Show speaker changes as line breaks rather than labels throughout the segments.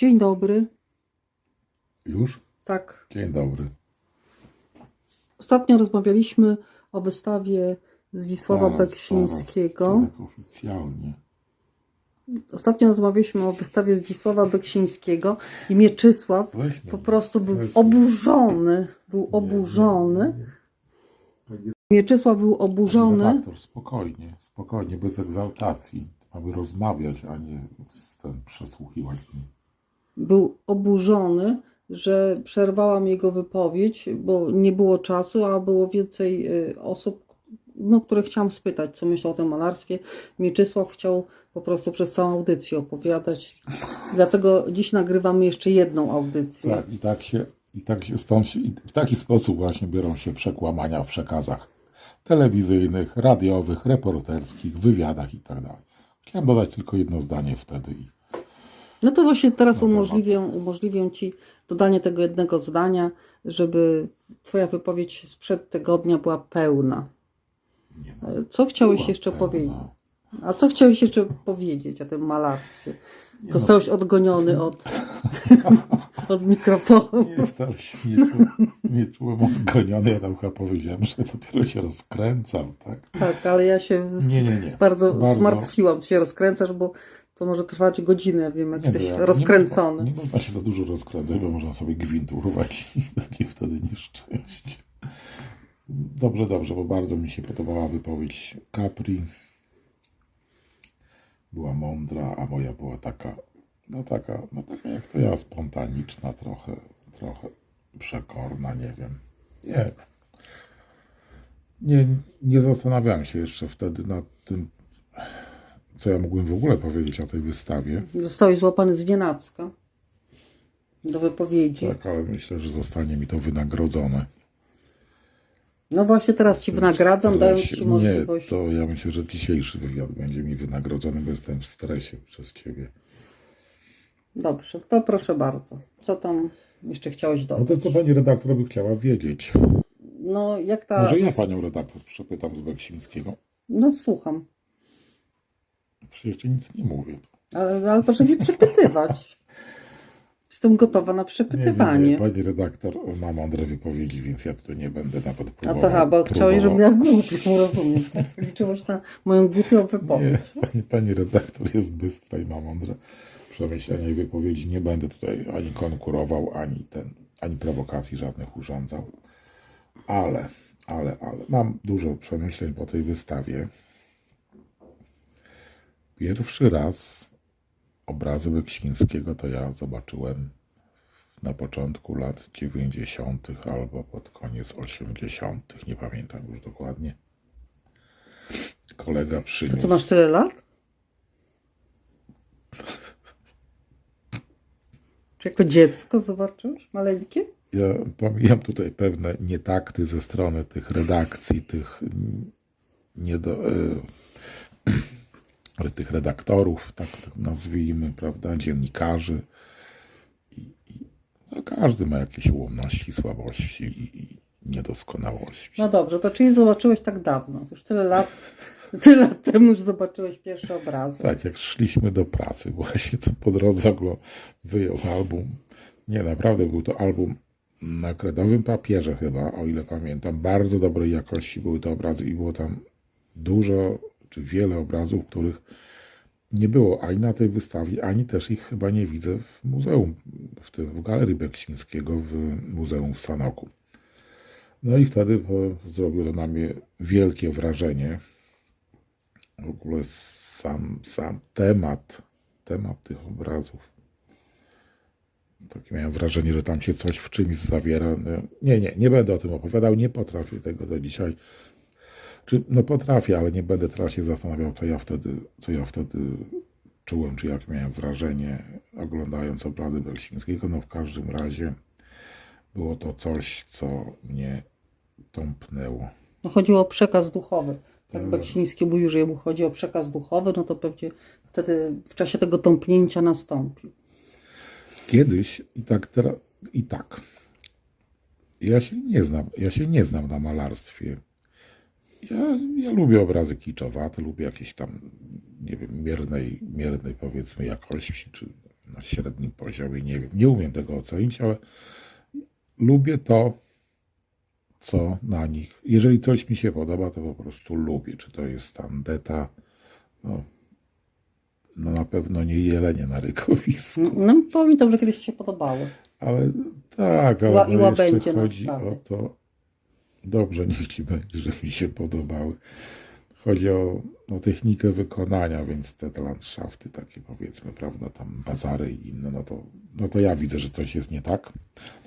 Dzień dobry.
Już?
Tak.
Dzień dobry.
Ostatnio rozmawialiśmy o wystawie Zdzisława
Zaraz,
Beksińskiego.
zaraz, tak oficjalnie.
Ostatnio rozmawialiśmy o wystawie Zdzisława Beksińskiego i Mieczysław po prostu był oburzony. Był oburzony. Mieczysław był oburzony.
redaktor, spokojnie, spokojnie, bez egzaltacji. Aby rozmawiać, a nie ten, przesłuchiwać mnie.
Był oburzony, że przerwałam jego wypowiedź, bo nie było czasu, a było więcej y, osób, no, które chciałam spytać, co myślał o tym malarstwie. Mieczysław chciał po prostu przez całą audycję opowiadać. Dlatego dziś nagrywamy jeszcze jedną audycję.
Tak, i tak się, i tak się stąd i w taki sposób właśnie biorą się przekłamania w przekazach telewizyjnych, radiowych, reporterskich, wywiadach i tak. Chciałem dodać tylko jedno zdanie wtedy
No to właśnie teraz umożliwię, umożliwię Ci dodanie tego jednego zdania, żeby Twoja wypowiedź sprzed tygodnia była pełna.
nie no,
Co chciałeś jeszcze powiedzieć? A co chciałeś jeszcze powiedzieć o tym malarstwie? Zostałeś odgoniony od, od mikrofonu.
Nie, wcale się nie, czu, nie czułem odgoniony. Ja tam chyba powiedziałem, że dopiero się rozkręcam, tak?
Tak, ale ja się
Nie, nie, nie.
bardzo,
Bardzo-
zmartwiłam. Się rozkręcasz, bo to może trwać godzinę, ja wiem, jak
Nie,
jesteś
ja-
rozkręcony.
Nie, można się za dużo rozkręcać, bo można sobie gwint urwać i będzie wtedy nieszczęście. Dobrze, dobrze, bo bardzo mi się podobała wypowiedź Capri. Była mądra, a moja była taka, no taka, no taka jak to ja, spontaniczna, trochę, trochę przekorna, nie wiem. Nie. Nie, nie zastanawiałem się jeszcze wtedy nad tym, co ja mógłbym w ogóle powiedzieć o tej wystawie.
Zostałeś złapany z nienacka do wypowiedzi.
Tak, ale myślę, że zostanie mi to wynagrodzone.
No właśnie teraz Ci wynagradzam, dając Ci możliwość.
Nie, to ja myślę, że dzisiejszy wywiad będzie mi wynagrodzony, bo jestem w stresie przez ciebie.
Dobrze, to proszę bardzo. Co tam jeszcze chciałeś
No
dodać?
to co pani redaktor by chciała wiedzieć?
No jak ta...
Może ja panią redaktor przepytam z Beksińskiego.
No słucham.
Przecież nic nie mówię.
Ale, ale proszę mnie przepytywać. Jestem gotowa na
Nie, nie,
przepytywanie.
nie. Pani redaktor ma mądre wypowiedzi, więc ja tutaj nie będę nawet
A
próbował.
to chyba, bo chciałeś, żebym ja głupią, rozumiem. Tak? Liczyłeś na moją głupią
Nie,
wypowiedź.
pani, pani redaktor jest bystra i ma mądre przemyślenia i wypowiedzi. Nie będę tutaj ani konkurował, ani ten, ani prowokacji żadnych urządzał. Ale, ale, ale mam dużo przemyśleń po tej wystawie. Pierwszy raz obrazy Beksińskiego to ja zobaczyłem na początku lat 90. albo pod koniec 80. Nie pamiętam już dokładnie. Kolega przyniósł.
To masz tyle lat? Czy jako dziecko zobaczyłeś? Maleńkie?
Ja pomijam tutaj pewne nietakty ze strony tych redakcji, tych nie do, e, tych redaktorów, tak, tak nazwijmy, prawda, dziennikarzy. I, i, no każdy ma jakieś ułomności, słabości i, i niedoskonałości.
No dobrze, to czyli zobaczyłeś tak dawno. Już tyle lat, tyle lat temu już zobaczyłeś pierwszy obraz.
Tak, jak szliśmy do pracy, właśnie to po drodze oglo wyjął album. Nie, naprawdę był to album na kredowym papierze chyba, o ile pamiętam. Bardzo dobrej jakości były te obrazy i było tam dużo, czy wiele obrazów, których nie było ani na tej wystawie, ani też ich chyba nie widzę w muzeum, w, tym, w Galerii Beksińskiego w Muzeum w Sanoku. No i wtedy zrobiło to na mnie wielkie wrażenie w ogóle sam, sam temat, temat tych obrazów. Takie miałem wrażenie, że tam się coś w czymś zawiera. No, Nie, nie, nie będę o tym opowiadał, nie potrafię tego do dzisiaj. Czy, no potrafię, ale nie będę teraz się zastanawiał, co ja wtedy, co ja wtedy czułem, czy jak miałem wrażenie, oglądając obrazy Beksińskiego. No w każdym razie było to coś, co mnie tąpnęło.
No chodziło o przekaz duchowy. Tak Beksiński mówił, że jemu chodzi o przekaz duchowy, no to pewnie wtedy w czasie tego tąpnięcia nastąpił.
Kiedyś i tak teraz, i tak. Ja się nie znam, ja się nie znam na malarstwie. Ja, ja lubię obrazy kiczowate, lubię jakieś tam, nie wiem, miernej, miernej powiedzmy jakości, czy na średnim poziomie. Nie wiem, nie umiem tego ocenić, ale lubię to, co na nich. Jeżeli coś mi się podoba, to po prostu lubię. Czy to jest tandeta, no, no na pewno nie jelenie na rykowisku.
No powiem że kiedyś się podobały.
Ale tak, ale
Ła-
no jeszcze chodzi o to. Dobrze, niech ci będzie, że mi się podobały. Chodzi o, o technikę wykonania, więc te landschafty takie powiedzmy, prawda, tam bazary i inne, no to, no to ja widzę, że coś jest nie tak.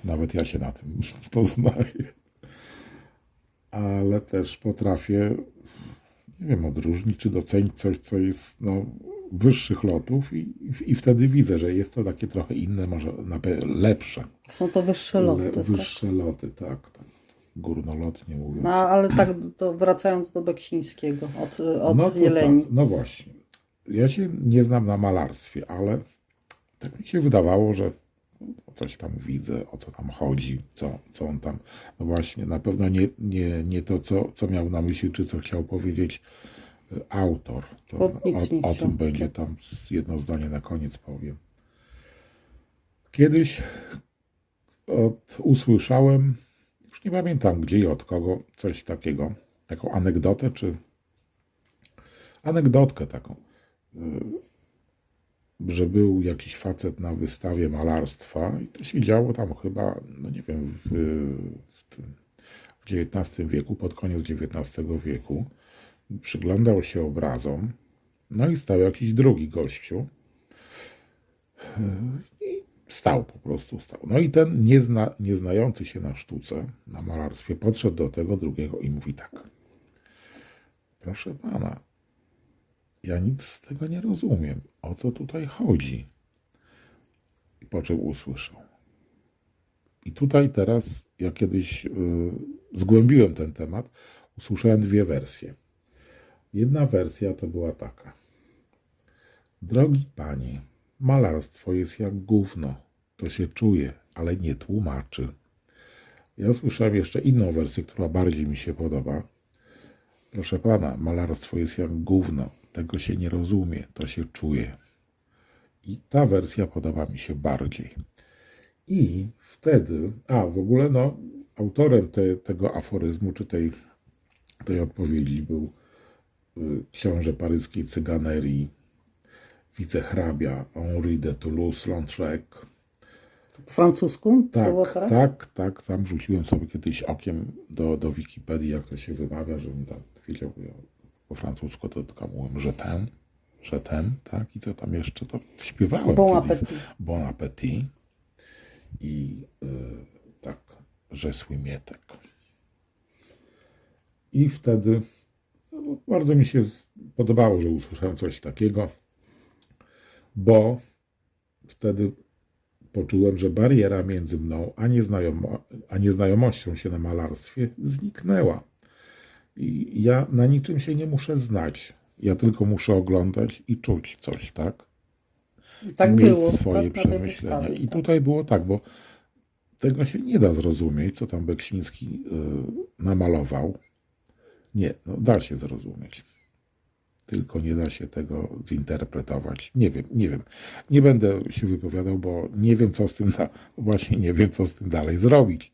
Nawet ja się na tym poznaję. Ale też potrafię, nie wiem, odróżnić czy docenić coś, co jest no, wyższych lotów i, i wtedy widzę, że jest to takie trochę inne, może lepsze.
Są to wyższe loty.
Le,
tak?
wyższe loty, tak, tak. Górnolotnie mówiąc.
No, ale tak to wracając do Beksińskiego od, od
no,
Jeleni.
Tak, no właśnie. Ja się nie znam na malarstwie, ale tak mi się wydawało, że coś tam widzę, o co tam chodzi, co, co on tam. No właśnie, na pewno nie, nie, nie to, co, co miał na myśli, czy co chciał powiedzieć y, autor. O, o tym będzie tam jedno zdanie na koniec powiem. Kiedyś od, usłyszałem, nie pamiętam gdzie i od kogo, coś takiego, taką anegdotę, czy anegdotkę taką, y, że był jakiś facet na wystawie malarstwa i to się działo tam chyba, no nie wiem, w, w, tym, w XIX wieku, pod koniec XIX wieku. Przyglądał się obrazom, no i stał jakiś drugi gościu. Stał po prostu, stał. No i ten niezna, nieznający się na sztuce, na malarstwie, podszedł do tego drugiego i mówi tak. Proszę pana, ja nic z tego nie rozumiem. O co tutaj chodzi? I po czym usłyszał. I tutaj teraz, ja kiedyś y, zgłębiłem ten temat, usłyszałem dwie wersje. Jedna wersja to była taka. Drogi panie, malarstwo jest jak gówno. To się czuje, ale nie tłumaczy. Ja usłyszałem jeszcze inną wersję, która bardziej mi się podoba. Proszę pana, malarstwo jest jak gówno. Tego się nie rozumie, to się czuje. I ta wersja podoba mi się bardziej. I wtedy, a w ogóle no, autorem te, tego aforyzmu, czy tej, tej odpowiedzi był y, książę paryskiej cyganerii, wicehrabia Henri de Toulouse-Lautrec.
Po francusku
Tak,
było teraz?
tak, tak. Tam rzuciłem sobie kiedyś okiem do, do Wikipedii, jak to się wymawia, żebym tam wiedział po francusku, to tylko mówiłem, że ten, że ten, tak. I co tam jeszcze, to śpiewałem
Bon appétit.
Bon appétit. I y, tak, że słymietek. I wtedy no, bardzo mi się podobało, że usłyszałem coś takiego, bo wtedy poczułem, że bariera między mną a, nieznajomo, a nieznajomością się na malarstwie zniknęła. I ja na niczym się nie muszę znać. Ja tylko muszę oglądać i czuć coś, tak?
Tak
mieć
było.
swoje
tak,
przemyślenia.
wystawie,
I
tak.
tutaj było tak, bo tego się nie da zrozumieć, co tam Beksiński y, namalował. Nie, no da się zrozumieć. Tylko nie da się tego zinterpretować. Nie wiem, nie wiem. Nie będę się wypowiadał, bo nie wiem, co z tym, da, właśnie nie wiem, co z tym dalej zrobić.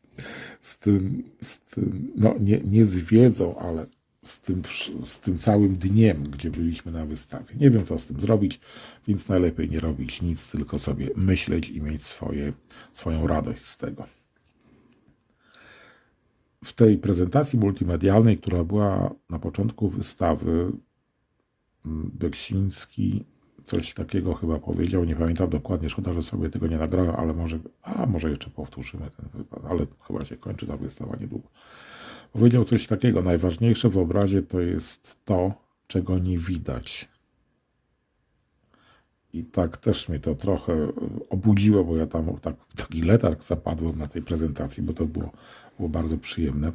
Z tym, z tym no nie, nie z wiedzą, ale z tym, z tym całym dniem, gdzie byliśmy na wystawie. Nie wiem, co z tym zrobić, więc najlepiej nie robić nic, tylko sobie myśleć i mieć swoje, swoją radość z tego. W tej prezentacji multimedialnej, która była na początku wystawy, Beksiński coś takiego chyba powiedział, nie pamiętam dokładnie, szkoda, że sobie tego nie nagrałem, ale może, a może jeszcze powtórzymy ten wypad, ale chyba się kończy ta wystawa niedługo. Powiedział coś takiego, najważniejsze w obrazie to jest to, czego nie widać. I tak też mnie to trochę obudziło, bo ja tam tak, taki letarg zapadłem na tej prezentacji, bo to było, było bardzo przyjemne.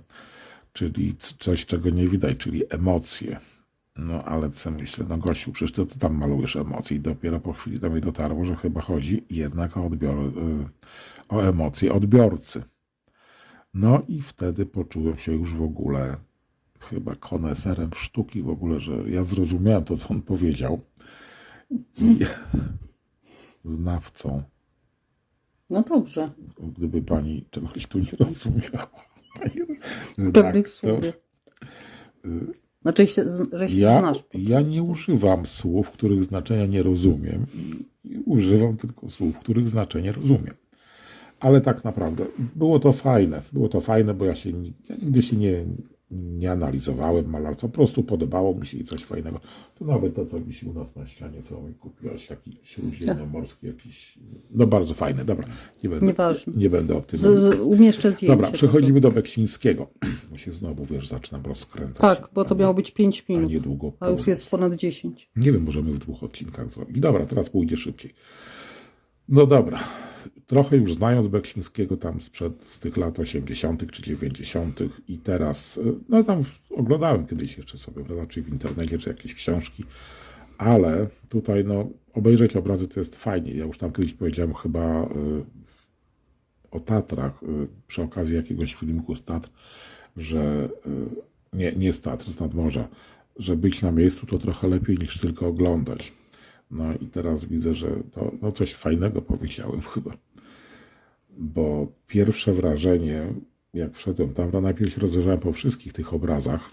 Czyli coś, czego nie widać, czyli emocje. No ale co myślę, no gościu, przecież to, ty tam malujesz emocje i dopiero po chwili do mnie dotarło, że chyba chodzi jednak o, odbior, y, o emocje odbiorcy. No i wtedy poczułem się już w ogóle chyba koneserem sztuki w ogóle, że ja zrozumiałem to, co on powiedział. I, znawcą,
No dobrze.
gdyby pani czegoś tu nie rozumiała. Pani redaktor,
słów. Znaczy, się, że się
Ja,
znasz.
ja nie używam słów, których znaczenia nie rozumiem używam tylko słów, których znaczenie rozumiem. Ale tak naprawdę było to fajne. Było to fajne, bo ja się ja nigdy się nie, nie analizowałem malarstwa. Po prostu podobało mi się i coś fajnego. To nawet to, co wisi u nas na ścianie, co mi kupiłaś, jakiś śródziemnomorski, jakiś. No bardzo fajne. Dobra, nie będę,
Nieważne.
nie będę o tym
Z, z, umieszczę zdjęcie.
Dobra, przechodzimy do Beksińskiego. Bo się znowu, wiesz, zaczynam rozkręcać.
Tak, bo to miało być 5
A
minut.
niedługo
A już jest ponad 10.
Nie wiem, możemy w dwóch odcinkach zrobić. Dobra, teraz pójdzie szybciej. No dobra. Trochę już znając Beksińskiego tam sprzed z tych lat 80. czy 90. i teraz, y, no tam oglądałem kiedyś jeszcze sobie, czy w internecie, czy jakieś książki, ale tutaj no obejrzeć obrazy to jest fajnie. Ja już tam kiedyś powiedziałem chyba y, o Tatrach y, przy okazji jakiegoś filmiku z Tatr, że nie, nie z Tatr, z nadmorza, że być na miejscu to trochę lepiej niż tylko oglądać. No i teraz widzę, że to no coś fajnego powiedziałem chyba. Bo pierwsze wrażenie, jak wszedłem tam, to najpierw się rozejrzałem po wszystkich tych obrazach.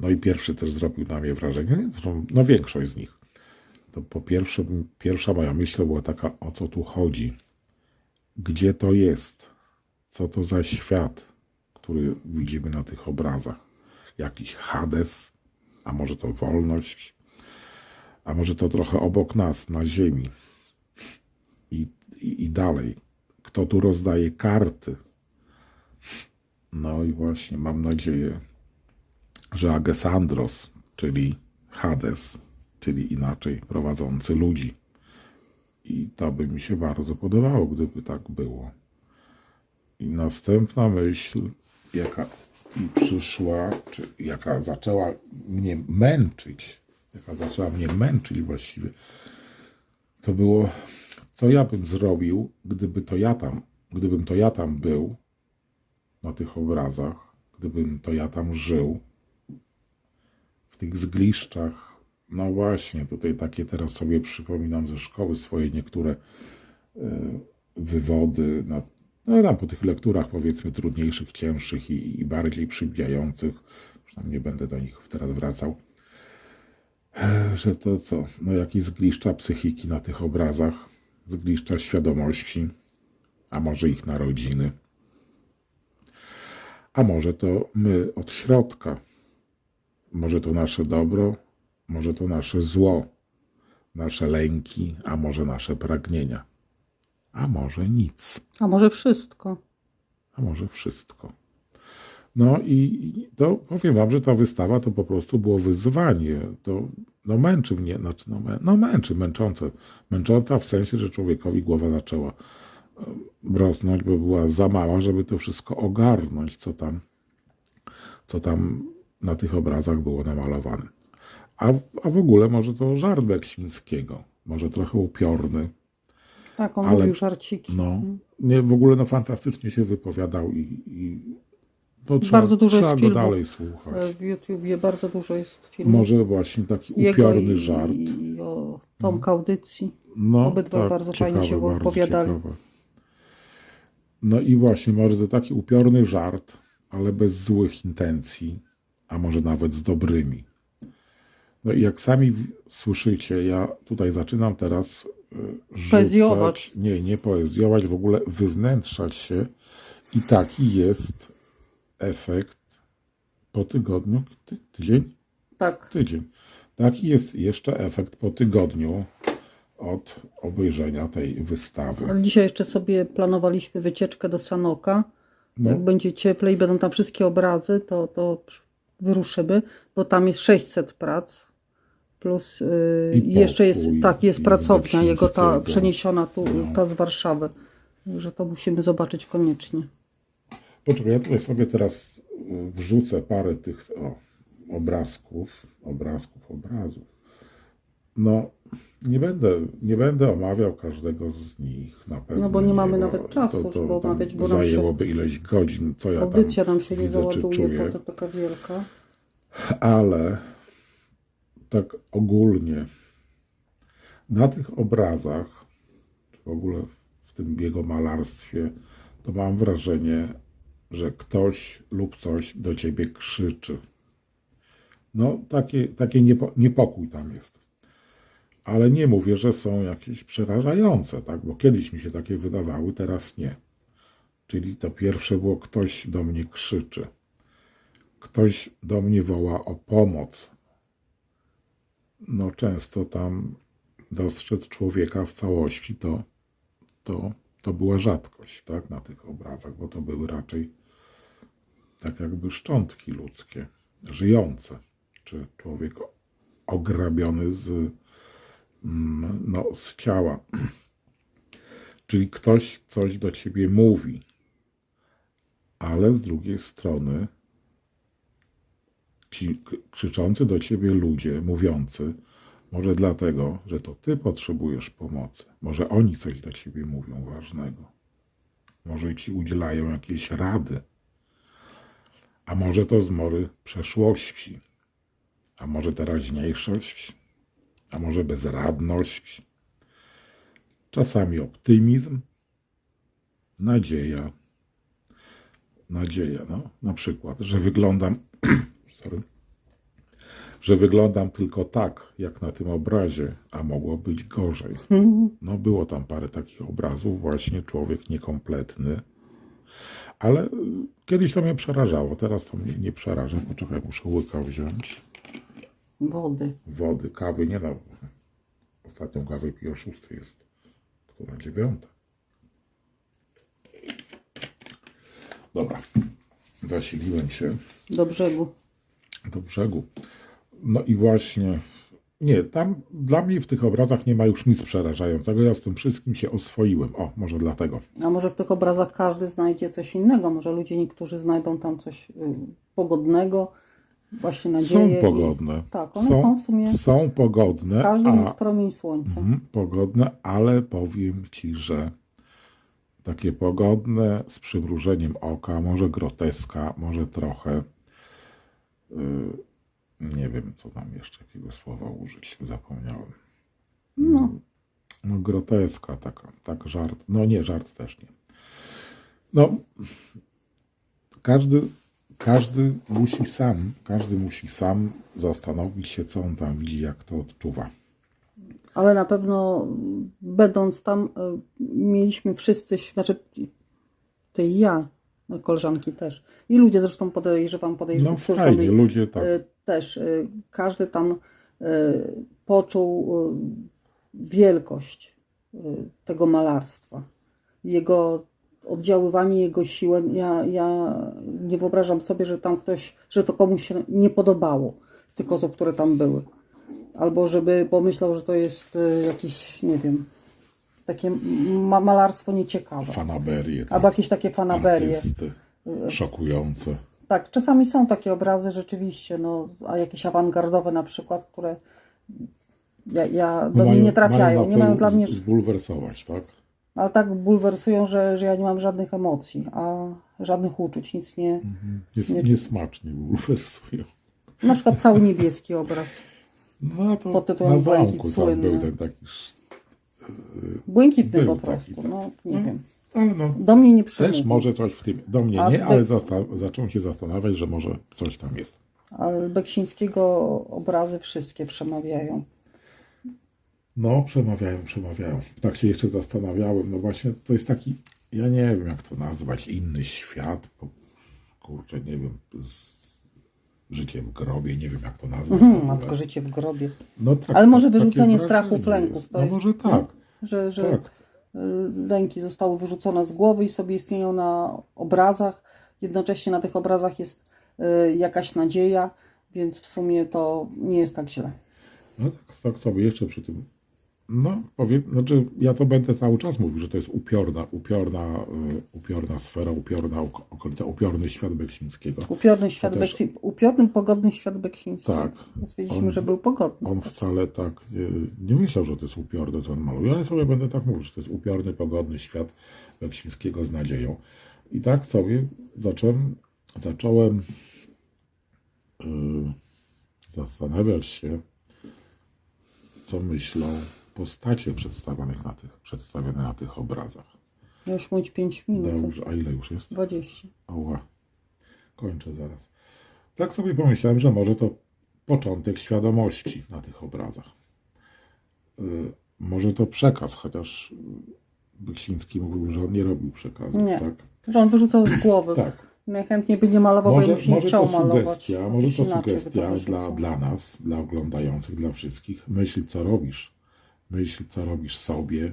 No i pierwszy też zrobił na mnie wrażenie, no większość z nich. To po pierwsze, pierwsza moja myśl była taka, o co tu chodzi gdzie to jest, co to za świat, który widzimy na tych obrazach. Jakiś Hades, a może to wolność, a może to trochę obok nas, na ziemi. I, i, i dalej, kto tu rozdaje karty. No i właśnie, mam nadzieję, że Agesandros, czyli Hades, czyli inaczej prowadzący ludzi, i to by mi się bardzo podobało, gdyby tak było. I następna myśl, jaka mi przyszła, czy jaka zaczęła mnie męczyć, jaka zaczęła mnie męczyć właściwie, to było, co ja bym zrobił, gdyby to ja tam, gdybym to ja tam był na tych obrazach, gdybym to ja tam żył, w tych zgliszczach. No właśnie, tutaj takie teraz sobie przypominam ze szkoły swoje niektóre e, wywody, na, no tam po tych lekturach powiedzmy trudniejszych, cięższych i, i bardziej przybijających, już tam nie będę do nich teraz wracał, że to co, no jakieś zgliszcza psychiki na tych obrazach, zgliszcza świadomości, a może ich narodziny, a może to my od środka, może to nasze dobro, może to nasze zło, nasze lęki, a może nasze pragnienia, a może nic,
A może wszystko.
a może wszystko. No i to powiem wam, że ta wystawa to po prostu było wyzwanie. To no męczy mnie, znaczy no, mę, no męczy, męczące. Męcząca w sensie, że człowiekowi głowa zaczęła rosnąć, bo była za mała, żeby to wszystko ogarnąć, co tam, co tam na tych obrazach było namalowane. A, a w ogóle może to żart Beksińskiego, może trochę upiorny.
Tak, on
Ale-
lubił żarciki.
No, nie, w ogóle no fantastycznie się wypowiadał i, i no, trzeba,
Bardzo dużo
trzeba
jest
go
filmów.
dalej
E,
słuchać.
W YouTubie bardzo dużo jest filmów.
Może właśnie taki
Jego
upiorny
i,
żart.
I o Tomka Audycji.
No,
obydwaj bardzo fajnie się
bardzo
wypowiadali.
ciekawe. No i właśnie, może to taki upiorny żart, ale bez złych intencji, a może nawet z dobrymi. No i jak sami słyszycie, ja tutaj zaczynam teraz y, rzucać,
Poezjować.
nie, nie poezjować, w ogóle wywnętrzać się i taki jest efekt po tygodniu, ty, tydzień?
Tak.
tydzień. Taki jest jeszcze efekt po tygodniu od obejrzenia tej wystawy.
Ale dzisiaj jeszcze sobie planowaliśmy wycieczkę do Sanoka.
No.
Jak będzie cieplej, będą tam wszystkie obrazy, to, to wyruszymy, bo tam jest 600 prac. Plus yy,
I
jeszcze jest, tak, jest pracownia jego ta przeniesiona tu,
No.
ta z Warszawy. Że to musimy zobaczyć koniecznie.
Poczekaj, ja tutaj sobie teraz y, wrzucę parę tych o, obrazków, obrazków, obrazów. No, nie będę, nie będę omawiał każdego z nich na pewno.
No bo nie mamy nawet czasu,
to,
żeby
to, to
omawiać, bo nam się-
zajęłoby ileś godzin, co ja
Audycja
tam
nam się nie
widzę, czy
załaduje, bo to taka wielka.
ale tak ogólnie Na tych obrazach, czy w ogóle w tym jego malarstwie, to mam wrażenie, że ktoś lub coś do ciebie krzyczy. No, takie, takie niepo, niepokój tam jest. Ale nie mówię, że są jakieś przerażające, tak? Bo kiedyś mi się takie wydawały, teraz nie. Czyli to pierwsze było ktoś do mnie krzyczy. Ktoś do mnie woła o pomoc. No często tam dostrzec człowieka w całości to, to, to była rzadkość, tak? Na tych obrazach, bo to były raczej tak jakby szczątki ludzkie, żyjące. Czy człowiek ograbiony z, mm, no, z ciała. Czyli ktoś coś do ciebie mówi, ale z drugiej strony ci krzyczący do ciebie ludzie, mówiący, może dlatego, że to ty potrzebujesz pomocy, może oni coś do ciebie mówią ważnego, może ci udzielają jakiejś rady, a może to zmory przeszłości, a może teraźniejszość, a może bezradność, czasami optymizm, nadzieja. Nadzieja, no, na przykład, że wyglądam, sorry, że wyglądam tylko tak, jak na tym obrazie, a mogło być gorzej. No, było tam parę takich obrazów, właśnie człowiek niekompletny, ale kiedyś to mnie przerażało, teraz to mnie nie przeraża. Poczekaj, muszę łyka wziąć
Wody.
wody, kawy, nie no. Ostatnią kawę piję o 6 jest, która dziewiąta. Dobra, zasiliłem się
Do brzegu.
do brzegu. No i właśnie, nie, tam dla mnie w tych obrazach nie ma już nic przerażającego. Ja z tym wszystkim się oswoiłem. O, może dlatego.
A może w tych obrazach każdy znajdzie coś innego? Może ludzie niektórzy znajdą tam coś y, pogodnego, właśnie
Są
nadzieję. i-
pogodne.
Tak, one są w sumie-
Są pogodne,
Każdy
a,
jest promień słońca.
Mhm, pogodne, ale powiem ci, że takie pogodne z przymrużeniem oka, może groteska, może trochę. y, nie wiem, co tam jeszcze jakiego słowa użyć, zapomniałem.
No,
No, groteska taka, tak żart. No nie, żart też nie. No, każdy, każdy musi sam, każdy musi sam zastanowić się, co on tam widzi, jak to odczuwa.
ale na pewno będąc tam, y, mieliśmy wszyscy, znaczy ty i ja, no, koleżanki też. I ludzie zresztą podejrzewam, podejrzewam,
No fajnie, ludzie tak.
Też. y, Każdy tam y, poczuł y, wielkość tego malarstwa. Jego oddziaływanie, jego siłę. Ja, ja nie wyobrażam sobie, że tam ktoś, że to komuś się nie podobało z tych osób, które tam były. Albo żeby pomyślał, że to jest jakieś, nie wiem, takie ma malarstwo nieciekawe.
Fanaberie, tak,
Albo jakieś takie fanaberie.
artysty, szokujące.
Tak, czasami są takie obrazy rzeczywiście, no, a jakieś awangardowe na przykład, które ja, ja do
No
mnie
mają-
nie trafiają,
na
nie mają dla mnie,
Zbulwersować, tak?
ale tak bulwersują, że, że ja nie mam żadnych emocji, a żadnych uczuć, nic nie,
Nies,
Nie-
niesmacznie bulwersują.
na przykład cały niebieski obraz,
No to
Pod tytułem
na zamku
Błękit
był ten taki...
błękitny
Był
po
taki,
prostu,
tak.
no nie wiem,
Ale no,
do mnie nie
też
przemówił,
może coś w tym... Do mnie
A
nie, ale zasta- zacząłem się zastanawiać, że może coś tam jest.
ale Beksińskiego obrazy wszystkie przemawiają.
No, przemawiają, przemawiają. Tak się jeszcze zastanawiałem. No właśnie, to jest taki, ja nie wiem jak to nazwać, inny świat. Bo, kurczę, nie wiem, z, życie w grobie, nie wiem jak to nazwać. ogóle.
matko, życie w grobie.
No tak,
Ale może
tak-
wyrzucenie strachów, lęków, to
No
jest-
może tak,
Że, że
tak.
Y, lęki zostały wyrzucone z głowy i sobie istnieją na obrazach. Jednocześnie na tych obrazach jest y, jakaś nadzieja, więc w sumie to nie jest tak źle.
No tak, tak sobie jeszcze przy tym. No, powiem, znaczy ja to będę cały czas mówił, że to jest upiorna, upiorna, y, upiorna sfera, upiorna ok- okolica, upiorny świat Beksińskiego.
Upiorny świat
Chociaż-
Beksi... Upiorny, pogodny świat Beksiński.
Tak.
Stwierdziliśmy, że był pogodny.
On wcale tak nie, nie myślał, że to jest upiorny, co on maluje, ale sobie będę tak mówił, że to jest upiorny, pogodny świat Beksińskiego z nadzieją. I tak sobie zacząłem, zacząłem yy, zastanawiać się, co myślą postacie przedstawionych na tych, przedstawione na tych obrazach.
Już mówić 5 minut.
Dobrze, a ile już jest?
20.
Ała, kończę zaraz. Tak sobie pomyślałem, że może to początek świadomości na tych obrazach. Y, Może to przekaz, chociaż Byksiński mówił, że on nie robił przekazu.
Nie.
Tak,
Że on wyrzucał z głowy.
tak.
Najchętniej by nie malował, bo
Może,
już nie
może
chciał
to
malować.
sugestia, może to sugestia dla, dla nas, dla oglądających, dla wszystkich. Myśl, co robisz. Myśl, co robisz sobie.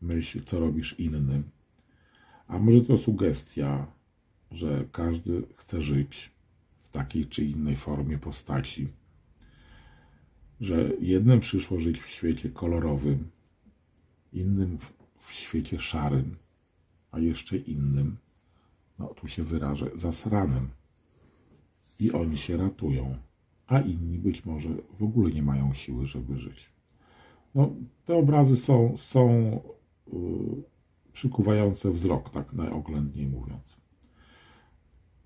Myśl, co robisz innym. A może to sugestia, że każdy chce żyć w takiej czy innej formie postaci. Że jednym przyszło żyć w świecie kolorowym, innym w, w świecie szarym, a jeszcze innym no tu się wyrażę, zasranym. I oni się ratują, a inni być może w ogóle nie mają siły, żeby żyć. No, te obrazy są, są y, przykuwające wzrok, tak najoględniej mówiąc.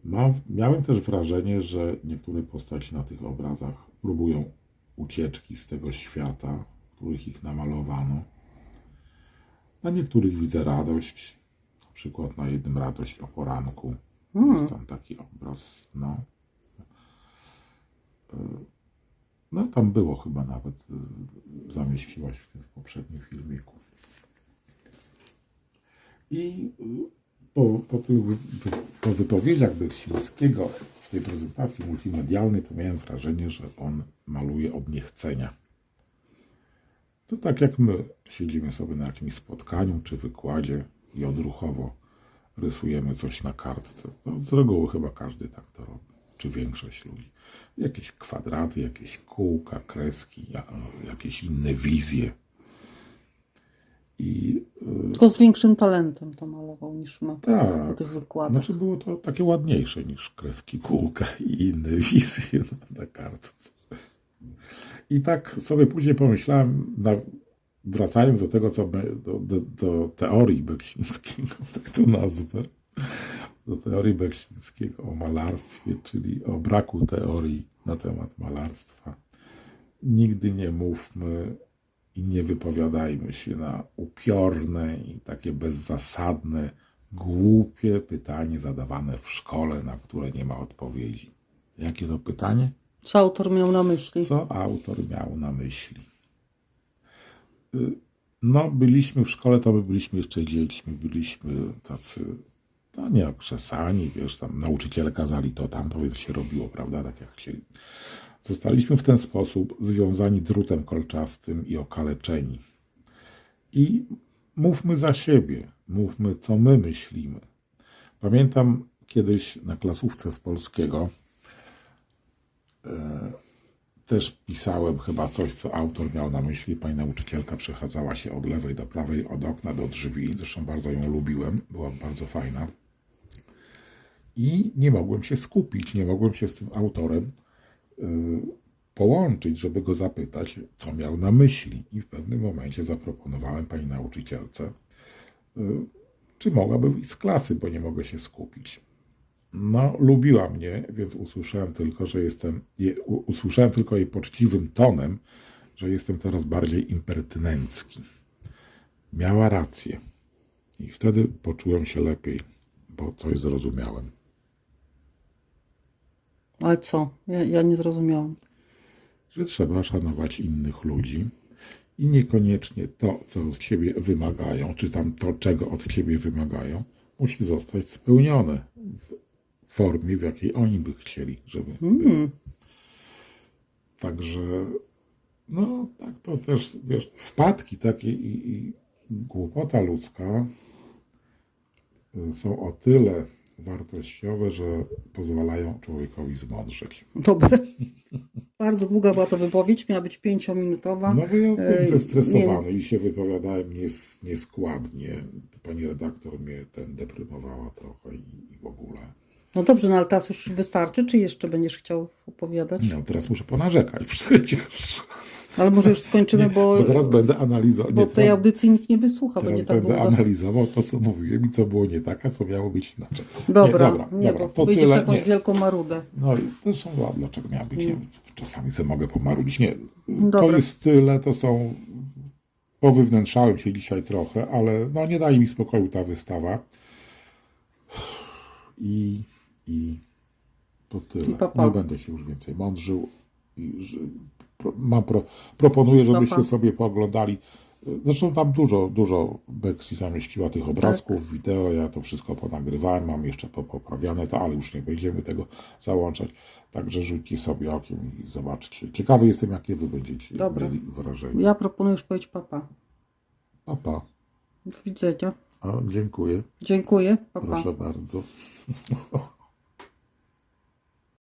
Mam, miałem też wrażenie, że niektóre postaci na tych obrazach próbują ucieczki z tego świata, w których ich namalowano. Na niektórych widzę radość, na przykład na jednym radość o poranku. Jest tam taki obraz, no. Y, No tam było chyba nawet, y, zamieściłaś w tym poprzednim filmiku. I y, po, po tych po wypowiedziach Beksińskiego w tej prezentacji multimedialnej, to miałem wrażenie, że on maluje od niechcenia. To tak jak my siedzimy sobie na jakimś spotkaniu czy wykładzie i odruchowo rysujemy coś na kartce. To z reguły chyba każdy tak to robi, czy większość ludzi. Jakieś kwadraty, jakieś kółka, kreski, ja- jakieś inne wizje. I
Tylko z większym talentem to malował niż my.
tak,
tych wykładach.
znaczy było to takie ładniejsze niż kreski kółka i inne wizje na, na kartce. I tak sobie później pomyślałem, na, wracając do tego, co be- do, do, do teorii Beksińskiego, tak to nazwę, do teorii Beksińskiego o malarstwie, czyli o braku teorii na temat malarstwa. Nigdy nie mówmy i nie wypowiadajmy się na upiorne i takie bezzasadne, głupie pytanie zadawane w szkole, na które nie ma odpowiedzi. Jakie to pytanie?
Co autor miał na myśli?
Co autor miał na myśli? Y, No, byliśmy w szkole, to my byliśmy jeszcze dziećmi, byliśmy tacy, no nie okrzesani, wiesz, tam nauczyciele kazali to, tamto, więc się robiło, prawda, tak jak chcieli. Zostaliśmy w ten sposób związani drutem kolczastym i okaleczeni. I mówmy za siebie, mówmy, co my myślimy. Pamiętam kiedyś na klasówce z polskiego, też pisałem chyba coś, co autor miał na myśli. Pani nauczycielka przechadzała się od lewej do prawej, od okna do drzwi. Zresztą bardzo ją lubiłem, była bardzo fajna. I nie mogłem się skupić, nie mogłem się z tym autorem y, połączyć, żeby go zapytać, co miał na myśli. I w pewnym momencie zaproponowałem pani nauczycielce, y, czy mogłaby wyjść z klasy, bo nie mogę się skupić. No, lubiła mnie, więc usłyszałem tylko, że jestem, usłyszałem tylko jej poczciwym tonem, że jestem coraz bardziej impertynencki. Miała rację. I wtedy poczułem się lepiej, bo coś zrozumiałem.
Ale co? Ja, ja nie zrozumiałam.
Że trzeba szanować innych ludzi i niekoniecznie to, co od ciebie wymagają, czy tam to, czego od ciebie wymagają, musi zostać spełnione w formie, w jakiej oni by chcieli, żeby było. Także, no, tak to też, wiesz, wpadki takie i, i głupota ludzka y, są o tyle wartościowe, że pozwalają człowiekowi zmądrzeć.
Dobra. Bardzo długa była to wypowiedź, miała być pięciominutowa.
No bo ja
E,
byłem zestresowany i się wypowiadałem nies, nieskładnie. Pani redaktor mnie ten deprymowała trochę i, i w ogóle.
No dobrze, no ale teraz już wystarczy, czy jeszcze będziesz chciał opowiadać?
No teraz muszę ponarzekać przecież.
Ale może już skończymy,
Nie,
bo,
bo teraz będę analizował.
bo
Nie,
tej
teraz,
audycji nikt nie wysłucha,
teraz
będzie tak
będę
długo.
analizował to, co mówiłem i co było nie tak, a co miało być inaczej.
Dobra,
nie, dobra,
nie,
dobra.
bo wyjdziesz
tyle,
jakąś
nie.
wielką marudę.
No i to są, a dlaczego miała być? Nie, czasami sobie mogę pomarudzić. Nie, to
Dobra.
jest tyle, to są Powywnętrzałem się dzisiaj trochę, ale no nie daje mi spokoju ta wystawa. I, i to tyle.
I.
Nie będę się już więcej mądrzył. I, że, mam pro, proponuję, żebyście
pa.
sobie pooglądali. Zresztą tam dużo, dużo Beksy zamieściła tych obrazków,
Tak.
wideo, ja to wszystko ponagrywałem, mam jeszcze poprawiane to, ale już nie będziemy tego załączać. Także rzućcie sobie okiem i zobaczcie. Ciekawy jestem, jakie wy będziecie
Dobra.
mieli wrażenie.
Ja proponuję już powiedzieć papa.
Pa, pa.
Do widzenia.
O, dziękuję.
Dziękuję. Papa.
Proszę bardzo.